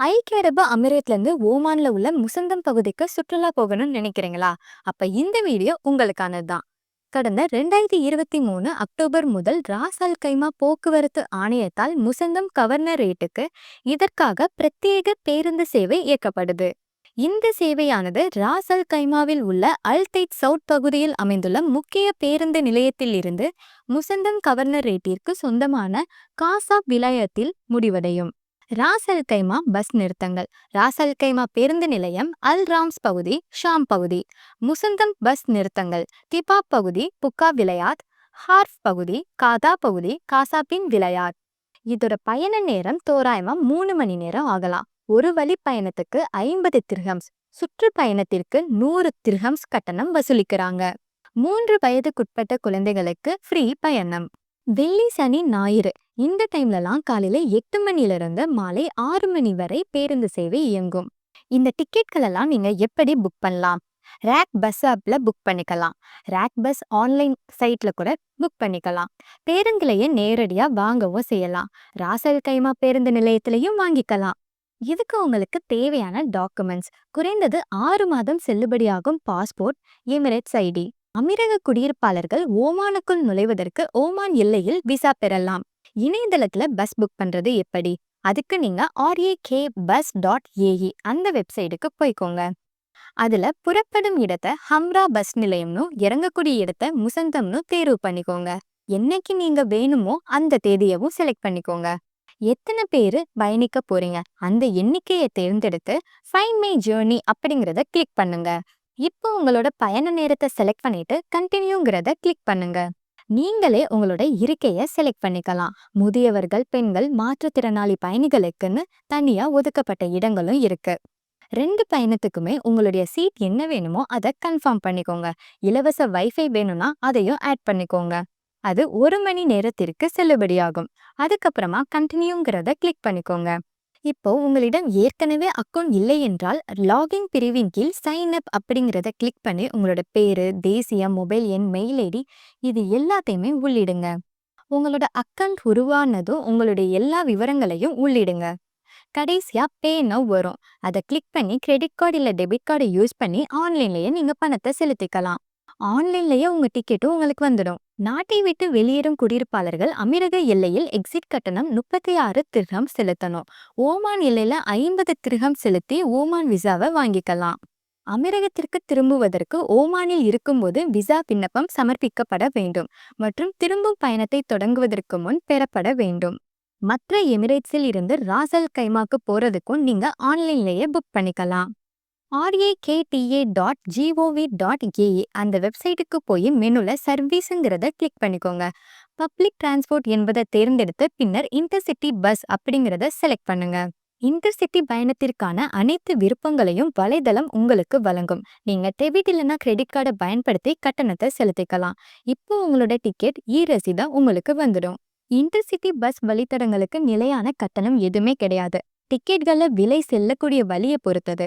ஐக்கிய அரபு அமீரத்லேருந்து ஓமான்ல உள்ள முசந்தம் பகுதிக்கு சுற்றுலா போகணும்னு நினைக்கிறீங்களா? அப்ப இந்த வீடியோ உங்களுக்கானது தான் கடந்த ரெண்டாயிரத்தி இருபத்தி மூணு அக்டோபர் முதல் ராஸ் அல் கைமா போக்குவரத்து ஆணையத்தால் முசந்தம் கவர்னரேட்டுக்கு இதற்காக பிரத்யேக பேருந்து சேவை இயக்கப்படுது. இந்த சேவையானது ராஸ் அல் கைமாவில் உள்ள அல்தைட் சவுட் சவுத் பகுதியில் அமைந்துள்ள முக்கிய பேருந்து நிலையத்தில் இருந்து முசந்தம் கவர்னரேட்டிற்கு சொந்தமான காசா விலாயத்தில் முடிவடையும். ராசல் கைமா பஸ் நிறுத்தங்கள். ராசல் கைமா பேருந்து நிலையம் அல் ராம்ஸ் பகுதி ஷாம் பகுதி. முசந்தம் பஸ் நிறுத்தங்கள். திபா பகுதி புக்கா விளையாட். ஹார்ஃப் பகுதி காதா பகுதி காசாபின் விளையாட். இதோட பயண நேரம் தோராயமா மூணு மணி நேரம் ஆகலாம். ஒரு வழி பயணத்துக்கு ஐம்பது திர்ஹம்ஸ். சுற்றுப்பயணத்திற்கு நூறு திர்ஹம்ஸ் கட்டணம் வசூலிக்கிறாங்க. மூன்று வயதுக்குட்பட்ட குழந்தைகளுக்கு ஃப்ரீ பயணம். வெள்ளி சனி ஞாயிறு. இந்த டைம்லலாம் காலையில எட்டு மணில இருந்து மாலை ஆறு மணி வரை பேருந்து சேவை இயங்கும். இந்த டிக்கெட்கள் எல்லாம் நீங்க எப்படி புக் பண்ணலாம்? ரேக் பஸ் ஆப்ல புக் பண்ணிக்கலாம். ரேக் பஸ் ஆன்லைன் சைட்ல கூட புக் பண்ணிக்கலாம். பேருந்துலையே நேரடியா வாங்கவும் செய்யலாம். ராசல் கைமா பேருந்து நிலையத்திலையும் வாங்கிக்கலாம். இதுக்கு உங்களுக்கு தேவையான டாக்குமெண்ட்ஸ். குறைந்தது ஆறு மாதம் செல்லுபடியாகும் பாஸ்போர்ட் எமிரேட்ஸ் ஐடி. அமீரக குடியிருப்பாளர்கள் ஓமானுக்குள் நுழைவதற்கு ஓமான் எல்லையில் விசா பெறலாம். இணையதளத்துல பஸ் புக் பண்றது எப்படி? அதுக்கு நீங்க ஆர்ஏகே பஸ் டாட் ஏஇ அந்த வெப்சைட்டுக்கு போய்க்கோங்க. அதுல புறப்படும் இடத்தை ஹம்ரா பஸ் நிலையம்னு இறங்கக்கூடிய இடத்த முசந்தம்னு தேர்வு பண்ணிக்கோங்க. என்னைக்கு நீங்க வேணுமோ அந்த தேதியவும் செலக்ட் பண்ணிக்கோங்க. எத்தனை பேரு பயணிக்க போறீங்க? அந்த எண்ணிக்கையை தேர்ந்தெடுத்து ஃபைன் மை ஜேர்னி அப்படிங்கிறத கிளிக் பண்ணுங்க. இப்போ உங்களோட பயண நேரத்தை செலக்ட் பண்ணிட்டு கண்டினியூங்கிறத கிளிக் பண்ணுங்க. நீங்களே உங்களோட இருக்கைய செலக்ட் பண்ணிக்கலாம். முதியவர்கள் பெண்கள் மாற்றுத்திறனாளி பயணிகளுக்குன்னு தனியா ஒதுக்கப்பட்ட இடங்களும் இருக்கு. ரெண்டு பயணத்துக்குமே உங்களுடைய சீட் என்ன வேணுமோ அதை கன்ஃபார்ம் பண்ணிக்கோங்க. இலவச வைஃபை வேணும்னா அதையும் ஆட் பண்ணிக்கோங்க. அது ஒரு மணி நேரத்திற்கு செல்லுபடியாகும். அதுக்கப்புறமா கண்டினியூங்கிறத கிளிக் பண்ணிக்கோங்க. இப்போ உங்களிடம் ஏற்கனவே அக்கௌண்ட் இல்லை என்றால் லாகின் பிரிவின் கீழ் சைன் அப் அப்படிங்கிறத கிளிக் பண்ணி உங்களோட பேரு தேசிய மொபைல் எண் மெயில் ஐடி இது எல்லாத்தையுமே உள்ளிடுங்க. உங்களோட அக்கௌண்ட் உருவானதும் உங்களுடைய எல்லா விவரங்களையும் உள்ளிடுங்க. கடைசியா பே நவ் வரும். அதை கிளிக் பண்ணி கிரெடிட் கார்டு இல்லை டெபிட் கார்டை யூஸ் பண்ணி ஆன்லைன்லயே நீங்க பணத்தை செலுத்திக்கலாம். ஆன்லைன்லயே உங்க டிக்கெட்டும் உங்களுக்கு வந்துடும். நாட்டை விட்டு வெளியேறும் குடியிருப்பாளர்கள் அமீரக எல்லையில் எக்ஸிட் கட்டணம் முப்பத்தி ஆறு திருகம் செலுத்தணும். ஓமான் எல்லையில ஐம்பது திருகம் செலுத்தி ஓமான் விசாவை வாங்கிக்கலாம். அமீரகத்திற்கு திரும்புவதற்கு ஓமானில் இருக்கும்போது விசா விண்ணப்பம் சமர்ப்பிக்கப்பட வேண்டும் மற்றும் திரும்பும் பயணத்தை தொடங்குவதற்கு முன் பெறப்பட வேண்டும். மற்ற எமிரேட்ஸில் இருந்து ராசல் கைமாக்கு போறதுக்கும் நீங்க ஆன்லைன்லயே புக் பண்ணிக்கலாம். RAKTA dot GOV dot AE அந்த வெப்சைட்டுக்கு போய் மெனுல சர்வீஸுங்கிறத கிளிக் பண்ணிக்கோங்க. பப்ளிக் டிரான்ஸ்போர்ட் என்பதை தேர்ந்தெடுத்து பின்னர் இன்டர்சிட்டி பஸ் அப்படிங்கிறத செலக்ட் பண்ணுங்க. இன்டர்சிட்டி பயணத்திற்கான அனைத்து விருப்பங்களையும் வலைதளம் உங்களுக்கு வழங்கும். நீங்க டெபிட் இல்லைன்னா கிரெடிட் கார்டை பயன்படுத்தி கட்டணத்தை செலுத்திக்கலாம். இப்போ உங்களோட டிக்கெட் இ ரசீதா உங்களுக்கு வந்துடும். இன்டர்சிட்டி பஸ் வழித்தடங்களுக்கு நிலையான கட்டணம் எதுவுமே கிடையாது. டிக்கெட்களில் விலை செல்லக்கூடிய வழியை பொறுத்தது.